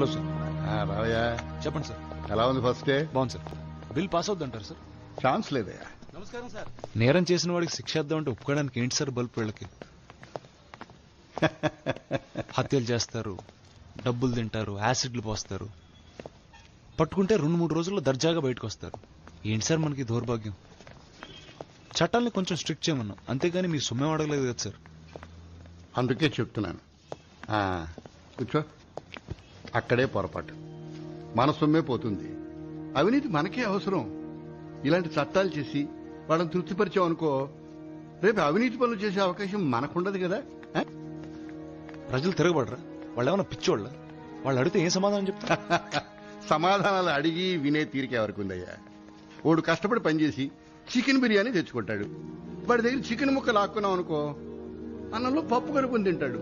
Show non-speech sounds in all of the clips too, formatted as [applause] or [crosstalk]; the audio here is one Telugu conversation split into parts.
Hello sir. ఆ, రావయ్యా చెప్పండి సార్. ఎలా ఉంది ఫస్ట్ డే? బాగుంది సార్. బిల్ పాస్ అవుద్దంటారు సార్. ఛాన్స్ లేదయ్యా. నమస్కారం సార్. నేరం చేసిన వాడికి శిక్ష ఇద్దామంటే ఒప్పుకోవడానికి ఏంటి సార్ బల్బ్ వీళ్ళకి? [laughs] హత్యలు చేస్తారు డబ్బులు తింటారు యాసిడ్లు పోస్తారు. పట్టుకుంటే రెండు మూడు రోజుల్లో దర్జాగా బయటకు వస్తారు. ఏంటి సార్ మనకి దౌర్భాగ్యం? చట్టాలని కొంచెం స్ట్రిక్ట్ చేయమన్నాం అంతేగాని మీ సొమ్మేం అడగలేదు కదా సార్. అందుకే చెప్తున్నాను. ఆ, కూర్చో. అక్కడే పొరపాటు. మన సొమ్మే పోతుంది. అవినీతి మనకే అవసరం. ఇలాంటి చట్టాలు చేసి వాళ్ళని తృప్తిపరిచాం అనుకో రేపు అవినీతి పనులు చేసే అవకాశం మనకుండదు కదా? ప్రజలు తిరగబడరా? వాళ్ళు ఏమైనా పిచ్చోళ్ళ? వాళ్ళు అడిగితే ఏం సమాధానం చెప్తారు? [laughs] సమాధానాలు అడిగి వినే తీరిక ఎవరికి ఉందయ్యా వాడు కష్టపడి పనిచేసి చికెన్ బిర్యానీ తెచ్చుకుంటాడు. వాడి దగ్గర చికెన్ ముక్క లాక్కున్నాం అనుకో అన్నంలో పప్పు కలుపుని తింటాడు.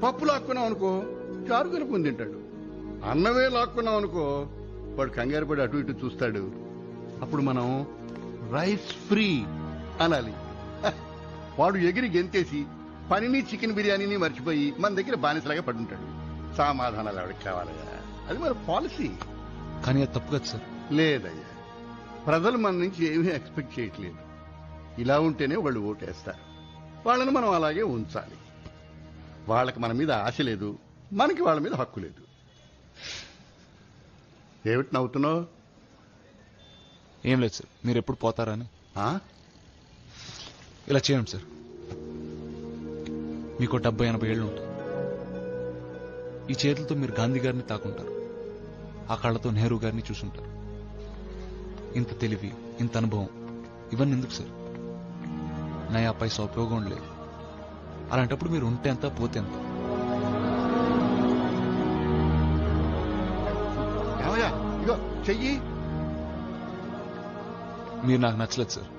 పప్పు లాక్కున్నాం అనుకో చారు కలుపుని తింటాడు. అన్నమే లాక్కున్నాం అనుకో వాడు కంగారు పడి అటు ఇటు చూస్తాడు. అప్పుడు మనం రైస్ ఫ్రీ అనాలి. [laughs] వాడు ఎగిరి గెంతేసి పనిని చికెన్ బిర్యానీని మర్చిపోయి మన దగ్గర బానిసలాగా పడుంటాడు. సమాధానాలు ఎవరికి కావాలయ్యా అది మన పాలసీ. కానీ అది తప్పు కదా సార్. లేదయ్యా. ప్రజలు మన నుంచి ఏమీ ఎక్స్పెక్ట్ చేయట్లేదు. ఇలా ఉంటేనే వాళ్ళు ఓటేస్తారు. వాళ్ళని మనం అలాగే ఉంచాలి. వాళ్ళకి మన మీద ఆశ లేదు. మనకి వాళ్ళ మీద హక్కు లేదు. ఏమిటి నవ్వుతున్నావు? ఏం లేదు సార్. మీరు ఎప్పుడు పోతారని. ఆ? ఇలా చేయండి సార్. మీకు డెబ్బై ఎనభై ఏళ్ళు ఉంటుంది. ఈ చేతులతో మీరు గాంధీ గారిని తాకుంటారు. ఆ కళ్ళతో నెహ్రూ గారిని చూసుంటారు. ఇంత తెలివి ఇంత అనుభవం ఇవన్నీ ఎందుకు సార్? నయా పైసా ఉపయోగం లేదు. అలాంటప్పుడు మీరు ఉంటే ఎంత పోతే ఎంత? ఏమయ్యా? ఇగో చెయ్యి. మీరు నాకు నచ్చలేదు సార్.